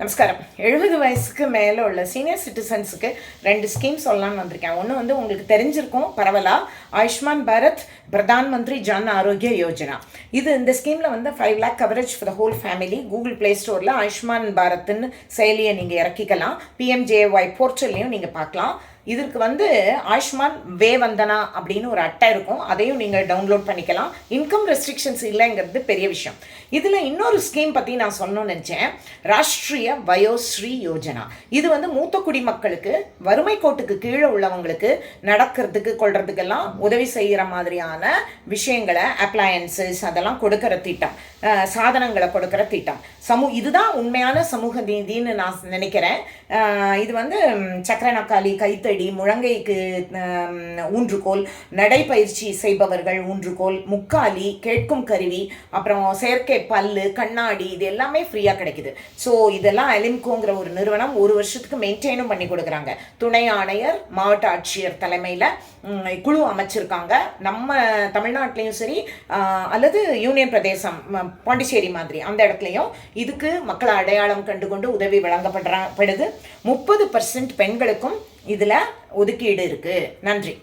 நமஸ்காரம். எழுபது வயசுக்கு மேலே உள்ள சீனியர் சிட்டிசன்ஸுக்கு ரெண்டு ஸ்கீம் சொல்லலாம்னு வந்திருக்கேன். ஒன்று வந்து உங்களுக்கு தெரிஞ்சிருக்கும் பரவலாக ஆயுஷ்மான் பாரத் பிரதான் மந்திரி ஜன் ஆரோக்கிய யோஜனா. இது இந்த ஸ்கீமில் வந்து five lakh coverage for the whole family Google Play ஸ்டோரில் ஆயுஷ்மான் பாரத்னு செயலியை நீங்கள் இறக்கிக்கலாம். பிஎம்ஜேஒய் போர்ட்டல்லையும் நீங்கள் பார்க்கலாம். இதற்கு வந்து ஆயுஷ்மான் வே வந்தனா அப்படின்னு ஒரு அட்டை இருக்கும். அதையும் நீங்கள் டவுன்லோட் பண்ணிக்கலாம். இன்கம் ரெஸ்ட்ரிக்ஷன்ஸ் இல்லைங்கிறது பெரிய விஷயம். இதில் இன்னொரு ஸ்கீம் பற்றி நான் சொல்லணும்னு நினச்சேன். ராஷ்ட்ரிய வயோஸ்ரீ யோஜனா. இது வந்து மூத்த குடிமக்களுக்கு வறுமை கோட்டுக்கு கீழே உள்ளவங்களுக்கு நடக்கிறதுக்கு கொள்றதுக்கெல்லாம் உதவி செய்கிற மாதிரியான விஷயங்களை அப்ளையன்சஸ் அதெல்லாம் கொடுக்கிற திட்டம். சாதனங்களை கொடுக்கிற திட்டம். சமூ இதுதான் உண்மையான சமூக நீதின்னு நான் நினைக்கிறேன். இது வந்து சக்கரநக்காளி சக்கரை நக்காளி கைத்தடி முழங்கைக்கு ஊன்றுகோல் நடைப்பயிற்சி செய்பவர்கள் ஊன்றுகோல் முக்காலி கேட்கும் கருவி அப்புறம் செயற்கை பல்லு கண்ணாடி இது எல்லாமே ஃப்ரீயாக கிடைக்குது. ஸோ இதெல்லாம் எலிம்கோங்கிற ஒரு நிறுவனம் ஒரு வருஷத்துக்கு மெயின்டைனும் பண்ணி கொடுக்குறாங்க. துணை ஆணையர் மாவட்ட ஆட்சியர் தலைமையில் குழு வச்சுருக்காங்க. நம்ம தமிழ்நாட்டிலையும் சரி அல்லது யூனியன் பிரதேசம் பாண்டிச்சேரி மாதிரி அந்த இடத்துலையும் இதுக்கு மக்களை அடையாளம் கண்டுகொண்டு உதவி வழங்கப்படுற படுது. முப்பது பர்சன்ட் பெண்களுக்கும் இதில் ஒதுக்கீடு இருக்குது நன்றி.